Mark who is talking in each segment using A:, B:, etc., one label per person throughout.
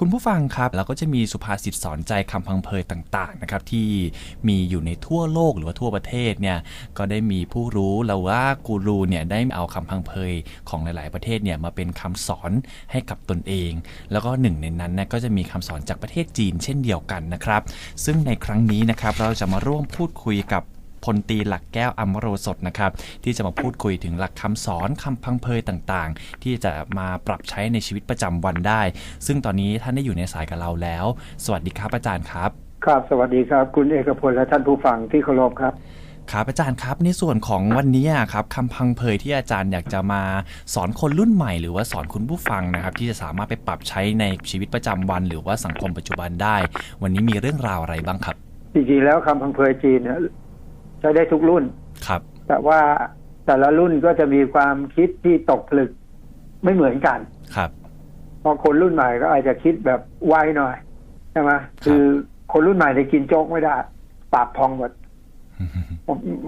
A: คุณผู้ฟังครับเราก็จะมีสุภาษิตสอนใจคำพังเพยต่างๆนะครับที่มีอยู่ในทั่วโลกหรือว่าทั่วประเทศเนี่ยก็ได้มีผู้รู้แล้วว่ากูรูเนี่ยได้เอาคำพังเพยของหลาย ๆประเทศเนี่ยมาเป็นคำสอนให้กับตนเอง แล้วก็หนึ่งในนั้นนะก็จะมีคำสอนจากประเทศจีนเช่นเดียวกันนะครับ ซึ่งในครั้งนี้นะครับเราจะมาร่วมพูดคุยกับ พลตรีหลักแก้วอมโรสดนะครับที่จะมาพูดคุยถึงหลักคำสอนคำพังเพยต่างๆ ที่จะมาปรับใช้ในชีวิตประจำวันได้ ซึ่งตอนนี้ท่านได้อยู่ในสายกับเราแล้ว สวัสดีครับอาจารย์ครับ
B: ครับสวัสดีครับ คุณเอกพลและท่านผู้ฟังที่เคารพครับ
A: ครับอาจารย์ครับในส่วนของวันนี้อะครับคำพังเพยที่อาจารย์อยากจะมาสอนคนรุ่นใหม่ หรือว่าสอนคุณผู้ฟังนะครับ ที่จะสามารถไปปรับใช้ในชีวิตประจำวัน หรือว่าสังคมปัจจุบันได้ วันนี้มีเรื่องราวอะไรบ้างครับ
B: จริงๆแล้วคำพังเพยจีนเนี่ยใช้ได้ทุกรุ่น
A: ครับ
B: แต่ว่าแต่ละรุ่นก็จะมีความคิดที่ตกผลึกไม่เหมือนกัน
A: ครับ
B: เพราะคนรุ่นใหม่ก็อาจจะคิดแบบไวหน่อยใช่ไหมคือคนรุ่นใหม่จะกินโจ๊กไม่ได้ปากพองหมด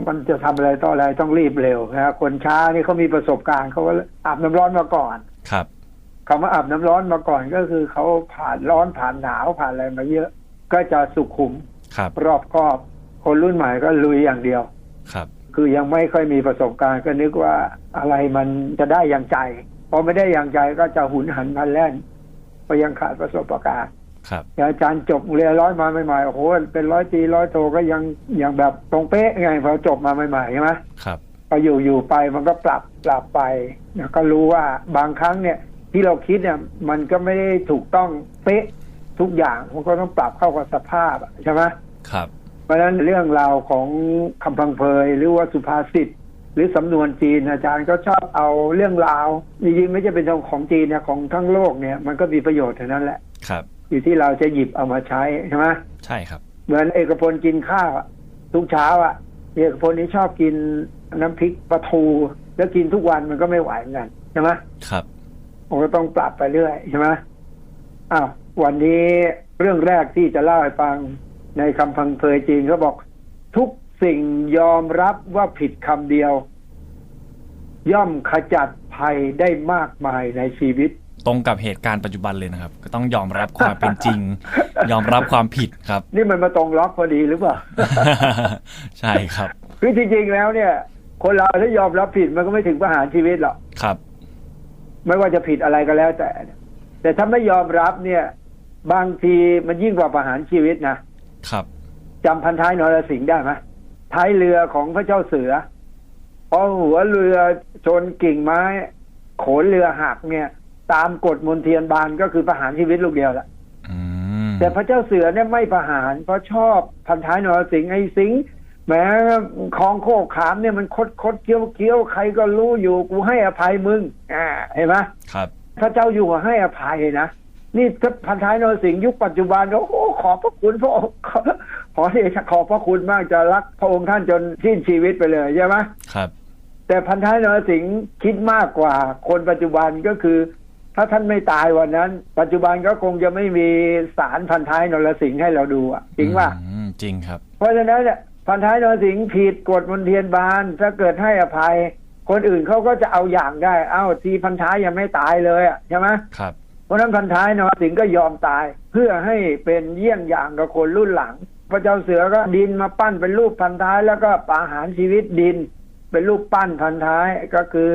B: มันจะทำอะไรต่ออะไรต้องรีบเร็วนะคนช้านี่เขามีประสบการณ์เขาก็อาบน้ำร้อนมาก่อน
A: ครับ
B: คำว่าอาบน้ำร้อนมาก่อนก็คือเขาผ่านร้อนผ่านหนาวผ่านอะไรมาเยอะ ก็จะสุขุม
A: ครับ
B: รอบคอบ คนรุ่นใหม่ก็ลุยอย่างเดียว
A: ครับ
B: คือยังไม่ค่อยมีประสบการณ์ก็นึกว่าอะไรมันจะได้อย่างใจ พอไม่ได้อย่างใจก็จะหุนหันพลันแล่นเพราะยังขาดประสบการณ์
A: ครับ
B: อย่างอาจารย์จบเรียนร้อยมาใหม่ๆโอ้โหเป็นร้อยตีร้อยโทก็ยังยังแบบตรงเป๊ะไงพอจบมาใหม่ๆใช่ไหม
A: ครับ
B: พออยู่อยู่ไปมันก็ปรับปรับไปนะก็รู้ว่าบางครั้งเนี่ย ที่เราคิดเนี่ย มันก็ไม่ได้ถูกต้องเป๊ะทุกอย่างมันก็ต้องปรับเข้ากับสภาพอะใช่ไหม
A: ครับ
B: เพราะฉะนั้นเรื่องราวของคำพังเพยหรือว่าสุภาษิตหรือสำนวนจีนอาจารย์ก็ชอบเอาเรื่องราวจริงๆไม่ใช่เป็นของจีนนะของทั้งโลกเนี่ยมันก็มีประโยชน์เท่านั้นแหละ
A: ครับ
B: อยู่ที่เราจะหยิบเอามาใช้ใช่ไหม
A: ใช่ครับ
B: เหมือนเอกพลกินข้าวอะทุกเช้าอะเอกพลนี้ชอบกินน้ำพริกปลาทู แล้วกินทุกวันมันก็ไม่ไหวเหมือนกันใช่ไหม
A: ครับ
B: ผมก็ต้องปรับไปเรื่อยใช่ไหมอ้าววันนี้เรื่องแรกที่จะเล่าให้ฟัง ในคำพังเพยจีนเขาบอก ทุกสิ่งยอมรับว่าผิดคำเดียว ย่อมขจัดภัยได้มากมายในชีวิต
A: ตรงกับเหตุการณ์ปัจจุบันเลยนะครับ ก็ต้องยอมรับความเป็นจริง ยอมรับความผิดครับ
B: นี่มันมาตรงล็อกพอดีหรือเปล่า
A: ใช่ครับ
B: คือจริงๆแล้วเนี่ย คนเราถ้ายอมรับผิดมันก็ไม่ถึงประหารชีวิตหรอก
A: ครับ
B: ไม่ว่าจะผิดอะไรก็แล้วแต่ แต่ถ้าไม่ยอมรับเนี่ย บางทีมันยิ่งกว่าประหารชีวิตนะ ครับจำพันท้ายนรสิงห์ได้ไหมท้ายเรือของพระเจ้าเสือพอหัวเรือชนกิ่งไม้ โขนเรือหักเนี่ย ตามกฎมนเทียนบานก็คือประหารชีวิตลูกเดียวแหละ
A: อืม
B: แต่พระเจ้าเสือเนี่ยไม่ประหาร เพราะชอบพันท้ายนรสิงห์ไอ้สิงห์แหม้คลองโคกขามเนี่ยมันคดคดเคี้ยวเคี้ยวใครก็รู้อยู่กูให้อภัยมึงอ่าเห็นไหม
A: ครับ
B: พระเจ้าอยู่หัวให้อภัยนะ นี่ถ้าพันท้ายนรสิงห์ยุคปัจจุบันโอ้โหขอบพระคุณพระองค์ขอขอที่ขอบพระคุณมากจะรักพระองค์ท่านจนสิ้นชีวิตไปเลยใช่ไหม
A: ครับ
B: แต่พันท้ายนรสิงห์คิดมากกว่า คนปัจจุบันก็คือ ถ้าท่านไม่ตายวันนั้น ปัจจุบันก็คงจะไม่มีสารพันท้ายนรสิงห์ให้เราดูอะจริงว่า
A: อืมจริงครับ
B: เพราะฉะนั้นเนี่ยพันท้ายนรสิงห์ผิดกฎมนเทียนบานถ้าเกิดให้อภัย คนอื่นเขาก็จะเอาอย่างได้ เอ้าทีพันท้ายยังไม่ตายเลยอะใช่ไหม
A: ครับ
B: เพราะฉะนั้นพันท้ายนรสิงห์ก็ยอมตาย เพื่อให้เป็นเยี่ยงอย่างกับคนรุ่นหลัง พระเจ้าเสือก็ดินมาปั้นเป็นรูปพันท้ายแล้วก็ประหารชีวิตดิน เป็นรูปปั้นพันท้ายก็คือ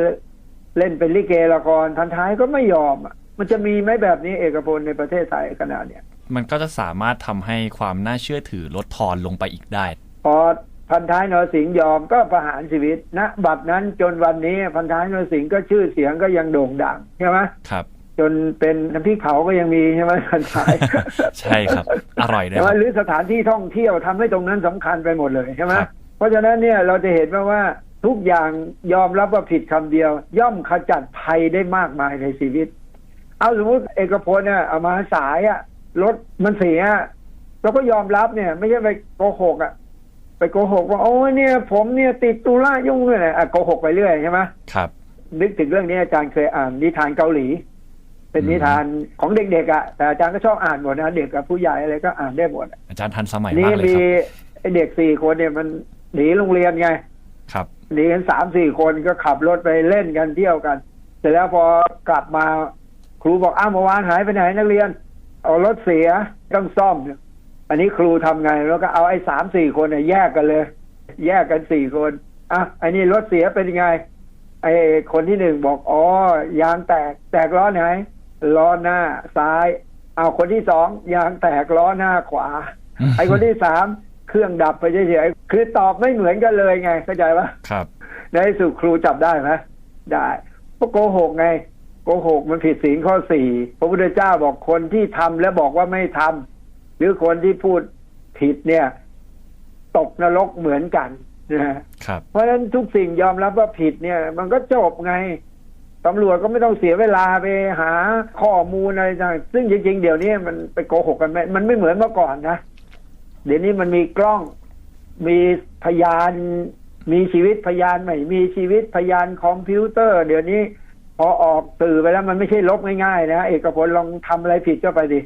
B: เล่นเป็นลิเกละครพันท้ายก็ไม่ยอมอะมันจะมีไหมแบบนี้เอกพลในประเทศไทยขนาดเนี้ย
A: มันก็จะสามารถทำให้ความน่าเชื่อถือลดทอนลงไปอีกได้
B: พอพันท้ายนรสิงห์ยอมก็ประหารชีวิตณบัดนั้นจนวันนี้พันท้ายนรสิงห์ก็ชื่อเสียงก็ยังโด่งดังใช่ไหม
A: ครับ
B: จนเป็นน้ำพริกเผาก็ยังมีใช่ไหมพันท้าย
A: ใช่ครับ อร่อยด้วย
B: ใช่
A: ค
B: ไหม
A: รับ
B: หรือสถานที่ท่องเที่ยวทำให้ตรงนั้นสำคัญไปหมดเลยใช่ไหม
A: ครับ
B: เพราะฉะนั้นเนี่ยเราจะเห็นว่าว่าทุกอย่างยอมรับว่าผิดคำเดียว ย่อมขจัดภัยได้มากมายในชีวิต เอาสมมติเอกพลเนี่ยเอามาสายอะรถมันเสียเราก็ยอมรับเนี่ย ไม่ใช่ไปโกหกอะไปโกหกว่าโอ้ยเนี่ย ผมเนี่ยติดตุลายุ่งเลยนะอะโกหกไปเรื่อยใช่ไหม
A: ครับ
B: นึกถึงเรื่องนี้อาจารย์เคยอ่านนิทานเกาหลี เป็นนิทานของเด็กๆอะแต่อาจารย์ก็ชอบอ่านหมดนะเด็กกับผู้ใหญ่อะไรก็อ่านได้หมด
A: อาจารย์ทันสมัย
B: นี่
A: มากเลย
B: มี
A: ครับ
B: ไอ้เด็กสี่คนเนี่ยมันหนีโรงเรียนไง
A: ครับ
B: หนีกันสามสี่คนก็ขับรถไปเล่นกันเที่ยวกัน เสร็จแล้วพอกลับมาครูบอกอ้าวเมื่อวานหายไปไหนนักเรียน เอารถเสียต้องซ่อม อันนี้ครูทำไงแล้วก็เอาไอ้สามสี่คนเนี่ยแยกกันเลย แยกกันสี่คนอะไอ้นี่รถเสียเป็นยังไงไอ้คนที่หนึ่งบอกอ๋อยางแตกแตกล้อไหน ล้อหน้าซ้าย เอาคนที่สองยางแตกล้อหน้าขวา ไอ้คนที่สามเครื่องดับไปเฉยๆคือตอบไม่เหมือนกันเลยไงเข้าใจปะ
A: ครับ
B: ในที่สุดครูจับได้ไหมได้เพราะโกหกไงโกหกมันผิดศีลข้อสี่พระพุทธเจ้าบอกคนที่ทำแล้วบอกว่าไม่ทำหรือคนที่พูดผิดเนี่ย ตกนรกเหมือนกันนะฮะ
A: ครับ
B: เพราะฉะนั้นทุกสิ่งยอมรับว่าผิดเนี่ย มันก็จบไง ตำรวจก็ไม่ต้องเสียเวลาไปหาข้อมูลอะไรต่างซึ่งจริงๆ เดี๋ยวนี้มันไปโกหกกันไหมมันไม่เหมือนเมื่อก่อนนะ เดี๋ยวนี้มันมีกล้อง มีพยาน มีชีวิตพยานใหม่ มีชีวิตพยานคอมพิวเตอร์ เดี๋ยวนี้ พอออกสื่อไปแล้วมันไม่ใช่ลบง่ายๆนะ เอกพลลองทำอะไรผิดก็ไปดิ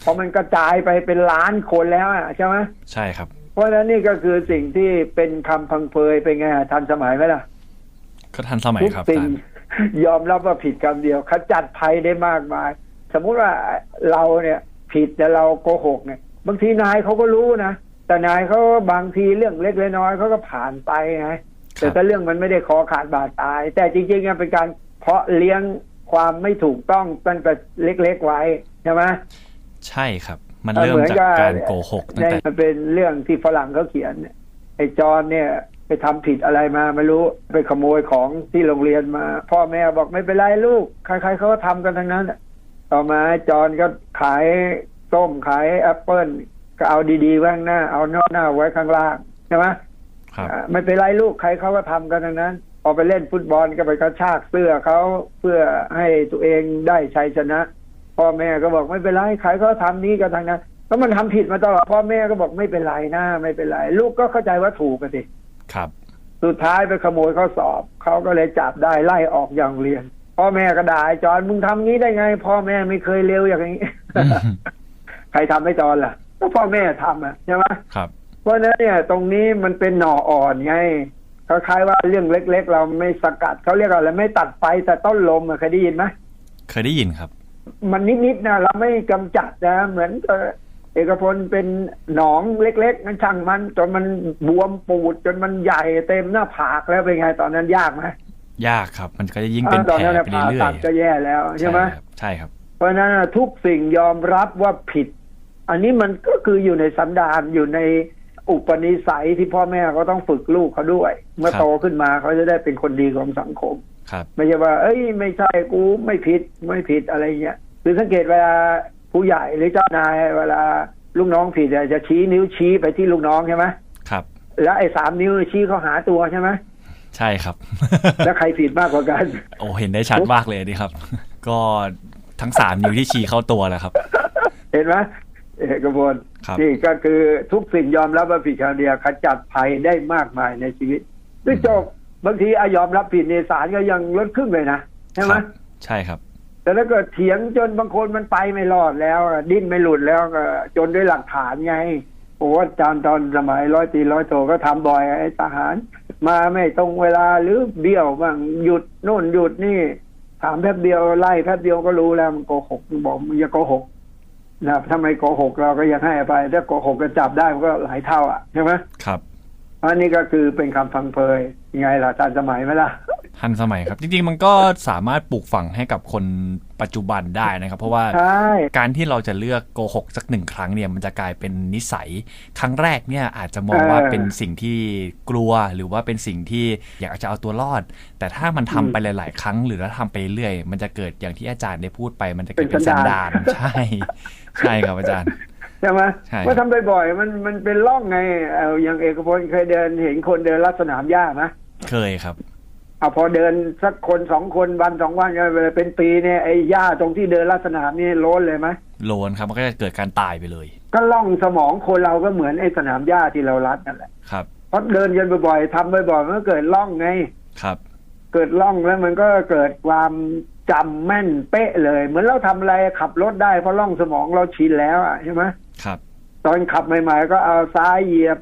B: เพราะมันกระจายไปเป็นล้านคนแล้วอะใช่ไหม
A: ใช่ครับ
B: เพราะฉะนั้นนี่ก็คือสิ่งที่เป็นคำพังเพยเป็นไงทันสมัยไหมล่ะ
A: ก็ทันสมัย
B: ทุก
A: ครับ
B: สิ่ง
A: อาจาร ย์
B: ยอมรับว่าผิดคำเดียวขจัดภัยได้มากมาย สมมุติว่าเราเนี่ย ผิดแต่เราโกหกเนี่ย บางทีนายเขาก็รู้นะแต่นายเขาบางทีเรื่องเล็กเล็กน้อยเขาก็ผ่านไปไง
A: ค
B: แต่
A: รับ
B: ถ้าเรื่องมันไม่ได้คอขาดบาดตาย แต่จริงๆมันเป็นการเพาะเลี้ยงความไม่ถูกต้องตั้งแต่เล็กๆไว้ใช่ไหม
A: ใช่ครับ มัน
B: เออ
A: เริ่ม
B: เหมือน
A: จาก
B: กับ
A: การโกหกตั้ง
B: นี่
A: แต่
B: มันเป็นเรื่องที่ฝรั่งเขาเขียนเนี่ยไอ้จอนเนี่ย ไปทำผิดอะไรมาไม่รู้ไปขโมยของที่โรงเรียนมา พ่อแม่บอกไม่เป็นไรลูกใครๆเขาก็ทำกันทั้งนั้นต่อมาจอนก็ขายส้มขายแอปเปิลก็เอาดีๆไว้ข้างหน้า เอาหน้าหน้าไว้ข้างล่างใช่ไหม
A: ครับ
B: อ่าไม่เป็นไรลูกใครเขาก็ทำกันทั้งนั้นพอไปเล่นฟุตบอลก็ไปกระชากเสื้อเขาเพื่อให้ตัวเองได้ชัยชนะ พ่อแม่ก็บอกไม่เป็นไรใครก็ทำนี้กันทั้งนั้นแล้วมันทำผิดมาตลอดพ่อแม่ก็บอกไม่เป็นไรนะไม่เป็นไร ลูกก็เข้าใจว่าถูกกันสิ
A: ครับ
B: สุดท้ายไปขโมยข้อสอบ เขาก็เลยจับได้ไล่ออกอย่างเรียน พ่อแม่ก็ด่าไอ้จอนมึงทำงี้ได้ไง พ่อแม่ไม่เคยเร็วอย่างนี้ ใครทำให้จอนล่ะ ก็พ่อแม่ทำอะใช่ไหม
A: ครับ
B: เพราะฉะนั้นเนี่ย ตรงนี้มันเป็นหน่ออ่อนไงคล้ายๆว่าเรื่องเล็ก ๆ เราไม่สกัดเขาเรียกอะไรไม่ตัดไฟแต่ต้นลมอะเคยได้ยินไหม
A: เคยได้ยินครับ
B: มันนิดๆนะเราไม่กำจัดนะ เหมือนกับ เอกพลเป็นหนองเล็กๆนั่นช่างมันจนมันบวมปูด จนมันใหญ่เต็มหน้าผากแล้วเป็นไงตอนนั้นยากไหม
A: ยากครับ มันก็จะยิ่งเป็น
B: อ่า
A: แผ
B: ตอน
A: ล
B: นั้นน่ะ
A: ไป
B: ผ่า
A: เรื่อ
B: ตั
A: ย
B: ดก็แย่แล้ว
A: ๆ
B: ใช่ไหม
A: ครับใช่ครับ
B: เพราะฉะนั้นน่ะทุกสิ่งยอมรับว่าผิด อันนี้มันก็คืออยู่ในสันดานอยู่ในอุปนิสัยที่พ่อแม่เขาต้องฝึกลูกเขาด้วย เมื่อ
A: ครับ
B: โตขึ้นมาเขาจะได้เป็นคนดีของสังคม
A: ครับ
B: ไม่ใช่ว่า เอ้ย ไม่ใช่กูไม่ผิดไม่ผิดอะไรเงี้ยคือสังเกตเวลา ผู้ใหญ่หรือเจ้านายเวลาลูกน้องผิดอะจะชี้นิ้วชี้ไปที่ลูกน้องใช่ไหม
A: ครับ
B: แล้วไอ้สามนิ้วชี้เขาหาตัวใช่ไหม
A: ใช่ครับ
B: แล้วใครผิดมากกว่ากัน
A: โอ้เห็นได้ชัดมากเลยนี่ครับ ก็ทั้งสามนิ้วที่ชี้เข้าตัวแหละครับ
B: เห็นไหมเอกพล
A: ครับ
B: นี่ก็คือทุกสิ่งยอมรับว่าผิดครั้งเดียวขจัดภัยได้มากมายในชีวิตด้วยจบบางทีอายอมรับผิดในศาลก็ยังลดครึ่งเลยนะใช่ไหม
A: ครับใช่ครับ
B: แต่ถ้าเกิดเถียงจนบางคนมันไปไม่รอดแล้วอะดิ้นไม่หลุดแล้วก็จนด้วยหลักฐานไงโอ้อาจารย์ตอนสมัยร้อยตีร้อยโทก็ทำบ่อยไอ้ทหาร มาไม่ตรงเวลาหรือเบี้ยวบ้างหยุดโน่นหยุดนี่ ถามแป๊บเดียวไล่แป๊บเดียวก็รู้แล้วมันโกหกมันบอกมึงอย่าโกหกนะทำไมโกหกเราก็ยังให้อภัยถ้าโกหกก็จับได้มันก็หลายเท่าอะใช่ไหม
A: ครับ
B: อันนี้ก็คือเป็นคำฟังเพยยังไงล่ะทันสมัยไหมล่ะ
A: ทันสมัยครับ จริงๆมันก็สามารถปลูกฝังให้กับคนปัจจุบันได้นะครับ เพราะว่า
B: ใช่
A: การที่เราจะเลือกโกหกสักหนึ่งครั้งเนี่ยมันจะกลายเป็นนิสัย ครั้งแรกเนี่ยอาจจะมองว่าเป็นสิ่งที่กลัวหรือว่าเป็นสิ่งที่อยากจะเอาตัวรอด แต่ถ้ามันทำไปหลาย ๆ ครั้ง หรือว่าทำไปเรื่อยมันจะเกิดอย่างที่อาจารย์ได้พูดไป มันจะเกิดเป็นสันดานใช่ใช่ครับอาจารย์
B: ใช่ไหม
A: ใช่
B: เมื่อทำบ่อยๆมันมันเป็นร่องไงเอาอย่างเอกพลเคยเดินเห็นคนเดินลัดสนามหญ้าไหม
A: เคยครับ
B: เอาพอเดินสักคนสองคนวันสองวันก็เป็นปีเนี่ยไอ้หญ้าตรงที่เดินลัดสนามนี่โล้นเลยไหม
A: โลนครับมันก็จะเกิดการตายไปเลย
B: ก็ล่องสมองคนเราก็เหมือนไอ้สนามหญ้าที่เราลัดนั่นแหละ
A: ครับ
B: เพราะเดินกันบ่อยๆทำบ่อยๆมันก็เกิดล่องไง
A: ครับ
B: เกิดล่องแล้วมันก็เกิดความจำแม่นเป๊ะเลย เหมือนเราทำอะไรขับรถได้เพราะล่องสมองเราชินแล้วอะใช่ไหม
A: ครับ
B: ตอนขับใหม่ ๆ ก็เอาซ้ายเหยียบ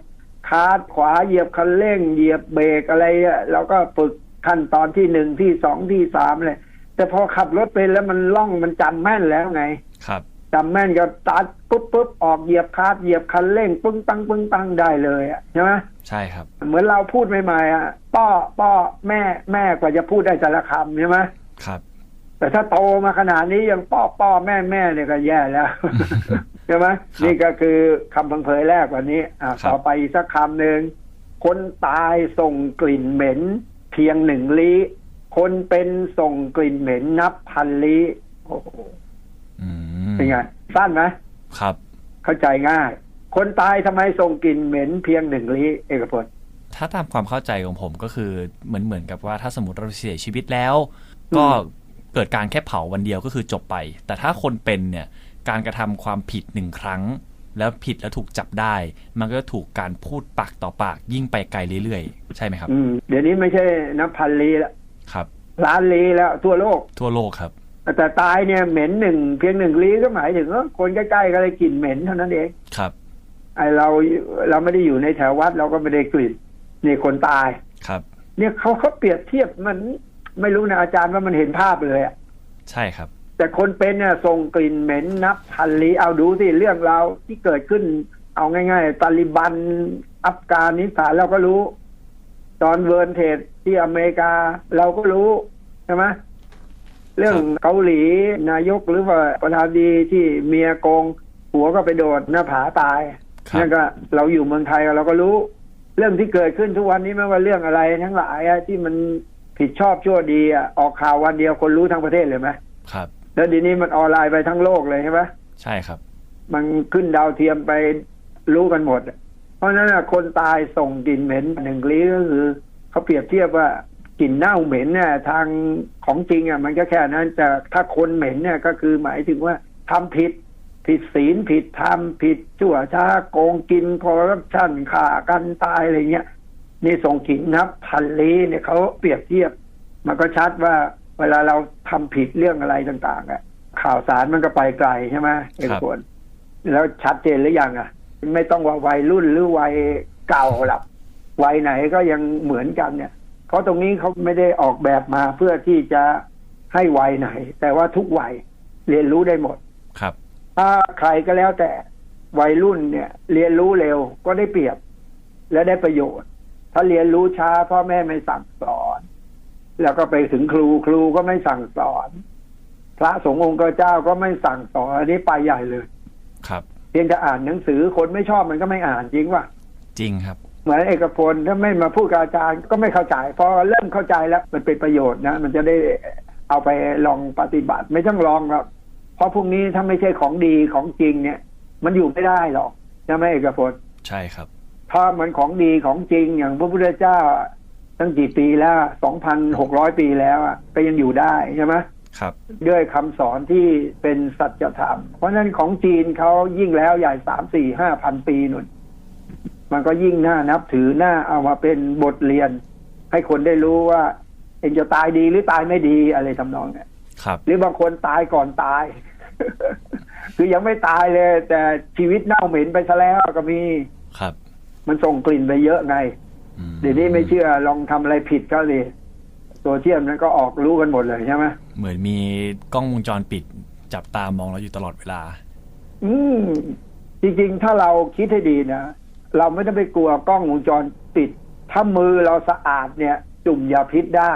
B: คาร์ดขวาเหยียบคันเร่งเหยียบเบรกอะไรอะเราก็ฝึก ขั้นตอนที่หนึ่งที่สองที่สามเลยแต่พอขับรถเป็นแล้วมันล่องมันจำแม่นแล้วไง
A: ครับ
B: จำแม่นก็ตัดปุ๊บปุ๊บออกเหยียบคาดเหยียบคันเร่งปึ้งปังปึ้งปังได้เลยอะใช่ไหม
A: ใช่ครับ
B: เหมือนเราพูดใหม่ๆอะป้อป้อแม่แม่กว่าจะพูดได้แต่ละคำใช่ไหม
A: ครับ
B: แต่ถ้าโตมาขนาดนี้ยังป้อป้อแม่แม่เนี่ยก็แย่แล้วใช่ไหมนี่ก็คือคำพังเพยแรกวันนี้อ่าต่อไปอีกสักคำหนึ่งคนตายส่งกลิ่นเหม็นเพียงหนึ่งลี้คนเป็นส่งกลิ่นเหม็นนับพันลี้โอ้โหเป็นไงสั้นไหม
A: ครับ
B: เข้าใจง่าย คนตายทำไมส่งกลิ่นเหม็นเพียงหนึ่งลี้เอกพล
A: ถ้าตามความเข้าใจของผมก็คือเหมือนเหมือนกับว่าถ้าสมมติเราเสียชีวิตแล้ว ก็เกิดการแค่เผาวันเดียวก็คือจบไป แต่ถ้าคนเป็นเนี่ยการกระทำความผิดหนึ่งครั้ง แล้วผิดแล้วถูกจับได้ มันก็ถูกการพูดปากต่อปาก ยิ่งไปไกลเรื่อยๆ ใช่ไหมครับ
B: เดี๋ยวนี้ไม่ใช่นับพันลีแล้ว
A: ครับ
B: ล้านลีแล้วทั่วโลก
A: ทั่วโลกครับ
B: แต่ตายเนี่ยเหม็นหนึ่งเพียงหนึ่งลีก็หมายถึงว่าคนใกล้ๆก็เลยกลิ่นเหม็นเท่านั้นเอง
A: ครับ
B: ไอเราเราไม่ได้อยู่ในแถววัดเราก็ไม่ได้กลิ่นนี่คนตาย
A: ครับ
B: เนี่ยเขาเขาเปรียบเทียบมันไม่รู้นะอาจารย์ว่ามันเห็นภาพเลยอะ
A: ใช่ครับ
B: แต่คนเป็นเนี่ยส่งกลิ่นเหม็นนับพันลีเอาดูสิเรื่องราวที่เกิดขึ้น เอาง่าย ๆ ตาลิบันอัฟกานิสถานเราก็รู้ ตอนเวิร์นเทดที่อเมริกาเราก็รู้ใช่ไหมเรื่องเกาหลีนายกหรือว่าประธานดีที่เมียโกงหัวก็ไปโดดหน้าผาตายนั่นก็เราอยู่เมืองไทยเราก็รู้ เรื่องที่เกิดขึ้นทุกวันนี้ไม่ว่าเรื่องอะไรทั้งหลายที่มันผิดชอบชั่วดีอะออกข่าววันเดียวคนรู้ทั้งประเทศเลยไหม
A: ครับ
B: แล้วดีนี้มันออนไลน์ไปทั้งโลกเลยใช่ไหม
A: ใช่ครับ
B: มันขึ้นดาวเทียมไปรู้กันหมด เพราะนั้นคนตายส่งกลิ่นเหม็นหนึ่งลี้ก็คือเขาเปรียบเทียบว่ากลิ่นเน่าเหม็นเนี่ยทางของจริงอะมันก็แค่นั้นแต่ถ้าคนเหม็นเนี่ยก็คือหมายถึงว่าทำผิด ผิดศีลผิดธรรมผิดชั่วช้าโกงกินคอร์รัปชันฆ่ากันตายอะไรเงี้ยนี่ส่งกลิ่นนับพันลี้เนี่ยเขาเปรียบเทียบ มันก็ชัดว่า เวลาเราทำผิดเรื่องอะไรต่าง ๆ อะ ข่าวสารมันก็ไปไกลใช่ไหมเอกคนแล้วชัดเจนหรือยังอะ ไม่ต้องว่าวัยรุ่นหรือวัยเก่าหรอกวัยไหนก็ยังเหมือนกันเนี่ย เพราะตรงนี้เขาไม่ได้ออกแบบมาเพื่อที่จะให้วัยไหน แต่ว่าทุกวัยเรียนรู้ได้หมด
A: ครับ
B: ถ้าใครก็แล้วแต่วัยรุ่นเนี่ย เรียนรู้เร็วก็ได้เปรียบ และได้ประโยชน์ ถ้าเรียนรู้ช้าพ่อแม่ไม่สั่งสอน แล้วก็ไปถึงครูครูก็ไม่สั่งสอน พระสงฆ์องค์เจ้าก็ไม่สั่งสอนอันนี้ไปใหญ่เลย
A: ครับ
B: เพียงจะอ่านหนังสือคนไม่ชอบมันก็ไม่อ่านจริงป่ะ
A: จริงครับ
B: เหมือนเอกพลถ้าไม่มาพูดกับอาจารย์ก็ไม่เข้าใจพอเริ่มเข้าใจแล้วมันเป็นประโยชน์นะมันจะได้เอาไปลองปฏิบัติไม่ต้องลองครับเพราะพวกนี้ถ้าไม่ใช่ของดีของจริงเนี่ย มันอยู่ไม่ได้หรอกใช่ไหมเอกพล
A: ใช่ครับ
B: ถ้ามันของดีของจริงอย่างพระพุทธเจ้า ตั้งกี่ปีแล้วสองพันหกร้อยปีแล้วก็ยังอยู่ได้ใช่ไหม
A: ครับ
B: ด้วยคำสอนที่เป็นสัจธรรม เพราะนั้นของจีนเขายิ่งแล้วใหญ่สามสี่ห้าพันปีนุ่น มันก็ยิ่งน่านับถือหน้าเอามาเป็นบทเรียน ให้คนได้รู้ว่า เองจะตายดีหรือตายไม่ดีอะไรทำนองเนี่ย
A: ครับ
B: หรือบางคนตายก่อนตาย คือยังไม่ตายเลย แต่ชีวิตเน่าเหม็นไปซะแล้วก็มี
A: ครับ
B: มันส่งกลิ่นไปเยอะไง เดี๋ยวนี้ไม่เชื่อลองทำอะไรผิดก็เลยโซเชียลนั้นก็ออกรู้กันหมดเลยใช่ไหม
A: เหมือนมีกล้องวงจรปิดจับตามองเราอยู่ตลอดเวลา
B: อืมจริงๆ ถ้าเราคิดให้ดีนะเราไม่ต้องไปกลัวกล้องวงจรปิด ถ้ามือเราสะอาดเนี่ย จุ่มยาพิษได้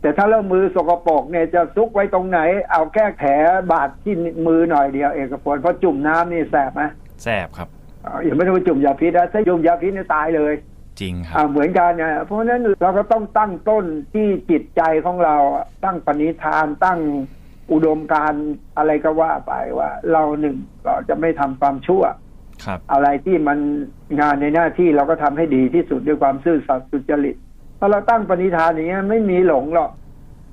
B: แต่ถ้าเรามือสกปรกเนี่ยจะซุกไว้ตรงไหน เอาแค่แผลบาดที่มือหน่อยเดียวเอกพลเพราะจุ่มน้ำนี่แสบไหม
A: แสบครับ
B: อย่าไม่ต้องไปจุ่มยาพิษนะถ้าจุ่มยาพิษเนี่ยตายเลย
A: จริงครั
B: บเหมือนกันเนี่ยเพราะฉะนั้นเราก็ต้องตั้งต้นที่จิตใจของเราตั้งปณิธานตั้งอุดมการอะไรก็ว่าไปว่า เราหนึ่งเราจะไม่ทำความชั่วอะไรที่มันงานในหน้าที่เราก็ทำให้ดีที่สุดด้วยความซื่อสัตย์สุจริตพอเราตั้งปณิธานอย่างเงี้ยไม่มีหลงหรอก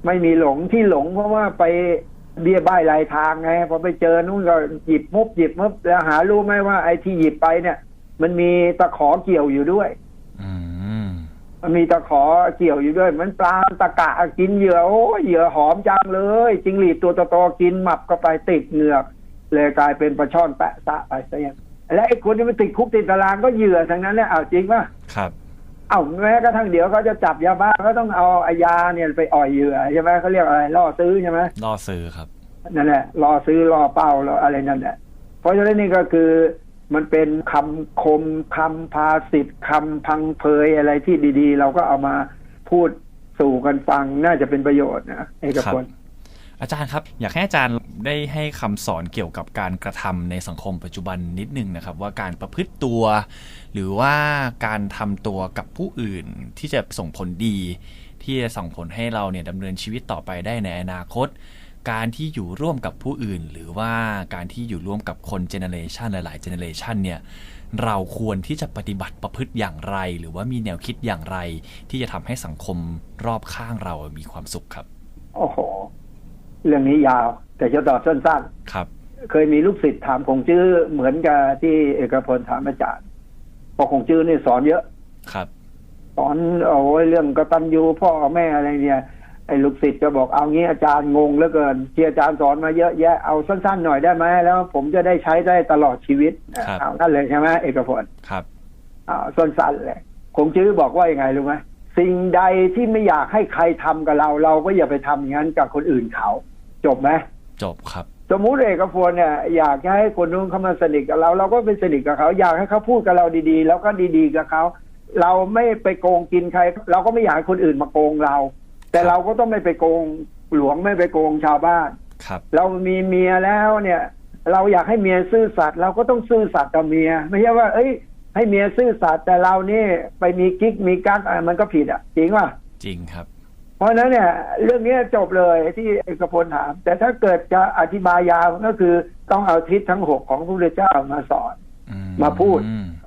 B: ไม่มีหลงที่หลงเพราะว่าไปเบี้ยบ้ายลายทางไงพอไปเจอนู่นก็หยิบมุบหยิบมุบแล้วหารู้ไหมว่าไอ้ที่หยิบไปเนี่ย มันมีตะขอเกี่ยวอยู่ด้วย มันมีตะขอเกี่ยวอยู่ด้วย มันปลาตะกะกินเหยื่อโอ้เหยื่อหอมจังเลยจิงหรีดตัวโตๆกินหมับก็ไปติดเหงือกเลยกลายเป็นปลาช่อนแปะซะไปซะอย่างและไอ้คนที่มันติดคุกติดตารางก็เหยื่อทั้งนั้นแหละเอาจริงป่ะ
A: ครับ
B: เอาแม้กระทั่งเดี๋ยวเขาจะจับยาบ้าก็ต้องเอาอายาเนี่ยไปอ่อยเหยื่อใช่ไหมเขาเรียกอะไรล่อซื้อใช่ไหม
A: ล่อซื้อครับ
B: นั่นแหละรอซื้อรอเป้ารออะไรนั่นแหละเพราะฉะนั้นนี่ก็คือ มันเป็นคำคมคำภาษิตคำพังเพยอะไรที่ดีๆ เราก็เอามาพูดสู่กันฟังน่าจะเป็นประโยชน์นะเอกพล
A: อาจารย์ครับ อยากให้อาจารย์ได้ให้คำสอนเกี่ยวกับการกระทำในสังคมปัจจุบันนิดนึงนะครับ ว่าการประพฤติตัว หรือว่าการทำตัวกับผู้อื่นที่จะส่งผลดี ที่จะส่งผลให้เราเนี่ยดำเนินชีวิตต่อไปได้ในอนาคต การที่อยู่ร่วมกับผู้อื่น หรือว่าการที่อยู่ร่วมกับคนเจเนเรชันหลายๆเจเนเรชันเนี่ยเราควรที่จะปฏิบัติประพฤติอย่างไร หรือว่ามีแนวคิดอย่างไร ที่จะทำให้สังคมรอบข้างเรามีความสุขครับ
B: โอ้โห เรื่องนี้ยาว แต่จะตอบสั้น
A: ๆครับ
B: เคยมีลูกศิษย์ถามคงจื้อเหมือนกับที่เอกพลถามอาจารย์พอคงจื้อนี่สอนเยอะ
A: ครับ
B: สอนโอ้ยเรื่องกตัญญูพ่อแม่อะไรเนี่ย ไอ้ลูกศิษย์จะบอกเอางี้อาจารย์งงเหลือเกินที่อาจารย์สอนมาเยอะแยะเอาสั้นๆหน่อยได้ไหมแล้ว ผมจะได้ใช้ได้ตลอดชีวิตเอานั่นเลยใช่ไหมเอกพล
A: ครับ
B: อ่าสั้นๆเลยคงจื้อบอกว่ายังไงรู้ไหมสิ่งใดที่ไม่อยากให้ใครทำกับเรา เราก็อย่าไปทำอย่างนั้นกับคนอื่นเขา จบไหม
A: จบครับ
B: สมมุติเอกพลเนี่ยอยากให้คนนู้นเขามาสนิทกับเรา เราก็เป็นสนิทกับเขา อยากให้เขาพูดกับเราดีๆ แล้วก็ดีๆกับเขา เราไม่ไปโกงกินใคร เราก็ไม่อยากให้คนอื่นมาโกงเรา แต่เราก็ต้องไม่ไปโกงหลวงไม่ไปโกงชาวบ้าน
A: ครับ
B: เรามีเมียแล้วเนี่ย เราอยากให้เมียซื่อสัตย์เราก็ต้องซื่อสัตย์กับเมีย ไม่ใช่ว่า เอ้ย ให้เมียซื่อสัตย์แต่เรานี่ไปมีกิ๊กมีกั๊กมันก็ผิดอะ จริงป่ะ
A: จริงครับ
B: ราะฉะนั้นเนี่ย เรื่องนี้จบเลยที่เอกพลถาม แต่ถ้าเกิดจะอธิบายยาวก็คือต้องเอาทิศทั้งหกของพระพุทธเจ้ามาสอนมาพูด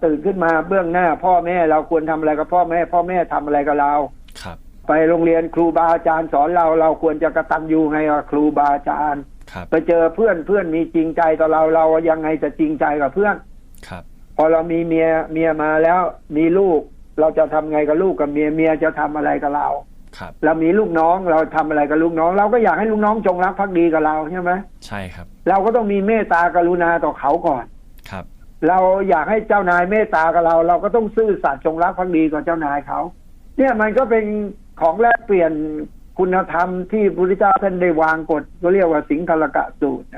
B: ตื่นขึ้นมาเบื้องหน้า พ่อแม่เราควรทำอะไรกับพ่อแม่ พ่อแม่ทำอะไรกับเรา
A: ครับ
B: ไปโรงเรียนครูบาอาจารย์สอนเราเราควรจะกระตันยูไงครูบาอาจารย์ไปเจอเพื่อนเพื่อนมีจริงใจต่อเราเรายังไงจะจริงใจกับเพื่อน
A: ครับ
B: พอเรามีเมียเมียมาแล้วมีลูก เราจะทำไงกับลูกกับเมียเมียจะทำอะไรกับเราเรามีลูกน้องเราทำอะไรกับลูกน้อง เราก็อยากให้ลูกน้องจงรักภักดีกับเราใช่ไห
A: มใช่ครับ
B: เราก็ต้องมีเมตตากรุณาต่อเขาก่อน
A: ครับ
B: เราอยากให้เจ้านายเมตตากับเรา เราก็ต้องซื่อสัตย์จงรักภักดีกับเจ้านายเขา เนี่ยมันก็เป็น ของแลกเปลี่ยนคุณธรรมที่พระพุทธเจ้าท่านได้วางกฎก็เรียกว่าสิงคลกะสูตร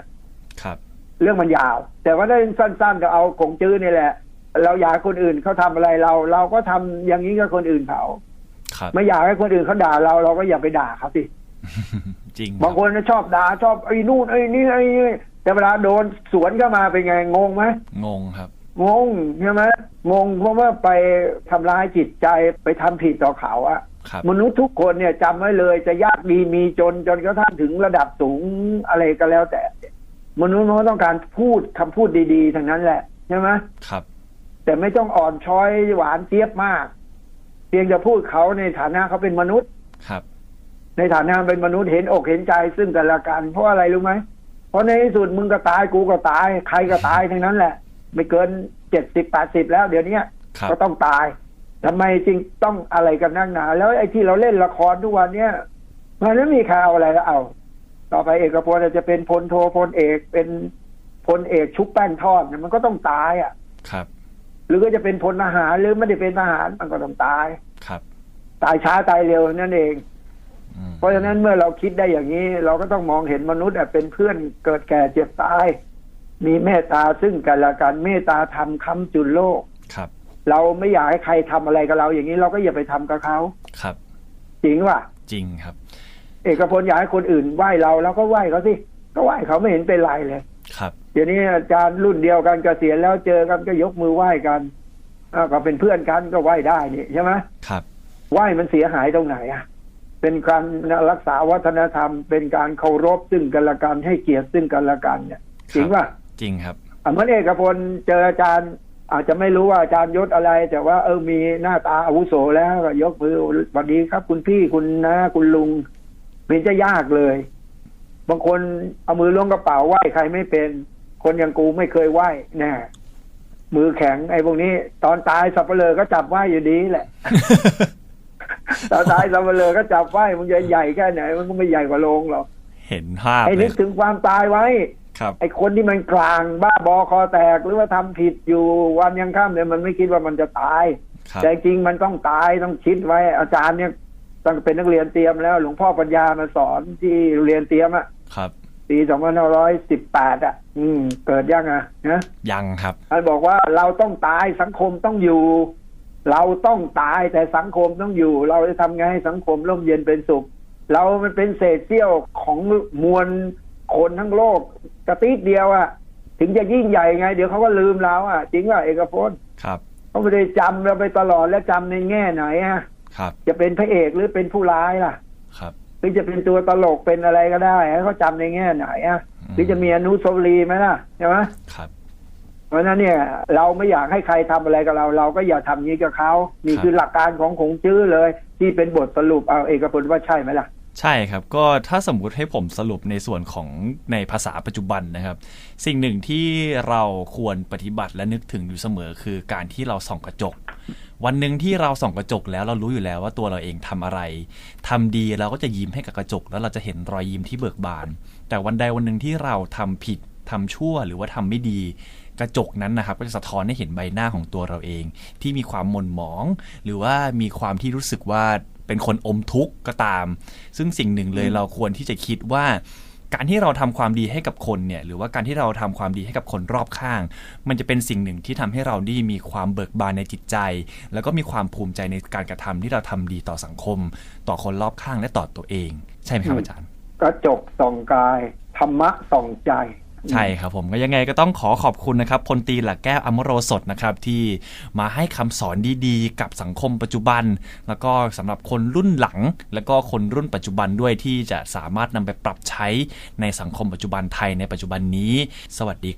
A: ครับ
B: เรื่องมันยาว แต่ว่าได้สั้นๆก็เอาคงจื้อนี่แหละ เราอยากคนอื่นเขาทำอะไรเรา เราก็ทำอย่างนี้กับคนอื่นเขาไม่อยากให้คนอื่นเขาด่าเราเราก็อย่าไปด่าเขาสิ
A: จริง
B: บางคนชอบด่าชอบไอ้นู่นไอ้นี่ไอ้นี่แต่เวลาโดนสวนเข้ามาเป็นไงงงไหม
A: งงครับ
B: งงใช่ไหมงงเพราะว่าไปทำร้ายจิตใจไปทำผิดต่อเขาอะ มนุษย์ทุกคนเนี่ยจำไว้เลยจะยากดีมีจนจนกระทั่งถึงระดับสูงอะไรก็แล้วแต่ มนุษย์มันต้องการพูดคำพูดดีๆทั้งนั้นแหละใช่ไหม
A: ครับ
B: แต่ไม่ต้องอ่อนช้อยหวานเจี๊ยบมาก เพียงจะพูดเขาในฐานะเขาเป็นมนุษย์
A: ครับ
B: ในฐานะเป็นมนุษย์เห็นอกเห็นใจซึ่งกันและกัน เพราะอะไรรู้ไหมเพราะในที่สุดมึงก็ตายกูก็ตาย ใครก็ตายทั้งนั้นแหละ ไม่เกินเจ็ดสิบแปดสิบแล้ว เดี๋ยวนี้ก็ต้องตาย ทำไมจริงต้องอะไรกันนั่งหนา แล้วไอ้ที่เราเล่นละครทุกวันเนี้ยมันไม่มีข่าวอะไรแล้วเอาต่อไปเอกพลจะเป็นพลโทพลเอกเป็นพลเอกชุบแป้งทอดมันก็ต้องตายอะ
A: ครับ
B: หรือก็จะเป็นพลทหารหรือไม่ได้เป็นทหารมันก็ต้องตาย
A: ครับ
B: ตายช้าตายเร็วนั่นเอง เพราะฉะนั้นเมื่อเราคิดได้อย่างนี้ เราก็ต้องมองเห็นมนุษย์เป็นเพื่อนเกิดแก่เจ็บตาย มีเมตตาซึ่งกันและกันเมตตาทำคำจุนโลก
A: ครับ
B: เราไม่อยากให้ใครทำอะไรกับเรา อย่างนี้เราก็อย่าไปทำกับเขา
A: ครับ
B: จริงว่ะ
A: จริงครับ
B: เอกพลอยากให้คนอื่นไหว้เราเราก็ไหว้เขาสิก็ไหว้เขาไม่เห็นเป็นไรเลย
A: ครับ
B: เดี๋ยวนี้อาจารย์รุ่นเดียวกันกเกษียณแล้วเจอกันก็ยกมือไหว้กันก็เป็นเพื่อนกันก็ไหว้ได้นี่ใช่ไหม
A: ครับ
B: ไหว้มันเสียหายตรงไหนอะเป็นการรักษาวัฒนธรรม เป็นการเคารพซึ่งกันและกันให้เกียรติซึ่งกันและกันเนี่ยจริงป่ะ
A: จริงครับ
B: เมื่อเอกพลเจออาจารย์ อาจจะไม่รู้ว่าอาจารย์ยศอะไร แต่ว่าเออมีหน้าตาอาวุโสแล้วก็ยกมือสวัสดีครับ คุณพี่คุณนะ คุณลุงเป็นจะยากเลย บางคนเอามือล้วงกระเป๋าไหว้ใครไม่เป็น คนอย่างกูไม่เคยไหว้แน่มือแข็งไอ้พวกนี้ ตอนตายสับเปลือก็จับไหว้อยู่ดีแหละตอนตายสับเปลือก็จับไหว้มันจะใหญ่แค่ไหน มันก็ไม่ใหญ่กว่าโลงหรอก
A: เห็นภาพ
B: ไอ้นึกถึงความตายไว้
A: ครับ
B: ไอ้คนที่มันกลางบ้าบอคอแตกหรือว่าทำผิดอยู่วันยังค่ำเนี่ยมันไม่คิดว่ามันจะตาย แต่จริงมันต้องตายต้องคิดไว้อาจารย์เนี่ยต้องเป็นนักเรียนเตรียมแล้ว หลวงพ่อปัญญามาสอนที่เรียนเตรียมอะ
A: ครับ
B: ปีสองพันร้อยสิบแปดอะ อืม เกิดยังอะนะ
A: ยังครับ
B: ท่านบอกว่าเราต้องตายสังคมต้องอยู่ เราต้องตายแต่สังคมต้องอยู่ เราจะทำไงให้สังคมร่มเย็นเป็นสุข เรามันเป็นเศษเสี้ยวของมวลคนทั้งโลก กระติดเดียวอะ ถึงจะยิ่งใหญ่ไง เดี๋ยวเขาก็ลืมเราอะ จริงว่าเอกพล
A: ครับ
B: เขาไม่ได้จำเราไปตลอดและจำในแง่ไหนอะ
A: ครับ
B: จะเป็นพระเอกหรือเป็นผู้ร้ายล่ะ
A: ครับ
B: หรือจะเป็นตัวตลกเป็นอะไรก็ได้ให้เขาจำในแง่ไหนอะ
A: อืม
B: หรือจะมีอนุสาวรีย์ไหมล่ะใช่ไหม
A: ครับ
B: เพราะฉะนั้นเนี่ย เราไม่อยากให้ใครทำอะไรกับเรา เราก็อย่าทำอย่างนี้กับเขานี่
A: ครับ
B: คือหลักการของขงจื้อเลย ที่เป็นบทสรุปเอาเอกพลว่าใช่ไหมล่ะ
A: ใช่ครับ ก็ถ้าสมมุติให้ผมสรุปในส่วนของในภาษาปัจจุบันนะครับ สิ่งหนึ่งที่เราควรปฏิบัติและนึกถึงอยู่เสมอคือการที่เราส่องกระจก วันหนึ่งที่เราส่องกระจกแล้วเรารู้อยู่แล้วว่าตัวเราเองทำอะไรทำดีเราก็จะยิ้มให้กับกระจก แล้วเราจะเห็นรอยยิ้มที่เบิกบาน แต่วันใดวันหนึ่งที่เราทำผิดทำชั่วหรือว่าทำไม่ดีกระจกนั้นนะครับก็จะสะท้อนให้เห็นใบหน้าของตัวเราเอง ที่มีความหม่นหมอง หรือว่ามีความที่รู้สึกว่า เป็นคนอมทุกข์ก็ตาม ซึ่งสิ่งหนึ่งเลยเราควรที่จะคิดว่า การที่เราทำความดีให้กับคนเนี่ยหรือว่าการที่เราทำความดีให้กับคนรอบข้าง มันจะเป็นสิ่งหนึ่งที่ทำให้เราได้มีความเบิกบานในจิตใจ แล้วก็มีความภูมิใจในการกระทำที่เราทำดีต่อสังคม ต่อคนรอบข้างและต่อตัวเอง ใช่ไหมครับ
B: อืม
A: อาจารย์
B: กระจกส่องกายธรรมะส่องใจ
A: ใช่ครับผมก็ยังไงก็ต้องขอขอบคุณนะครับพลตีหลักแก้วอมโรสดนะครับที่มาให้คำสอนดีๆ กับสังคมปัจจุบัน แล้วก็สำหรับคนรุ่นหลัง แล้วก็คนรุ่นปัจจุบันด้วยที่จะสามารถนำไปปรับใช้ในสังคมปัจจุบันไทยในปัจจุบันนี้ สวัสดี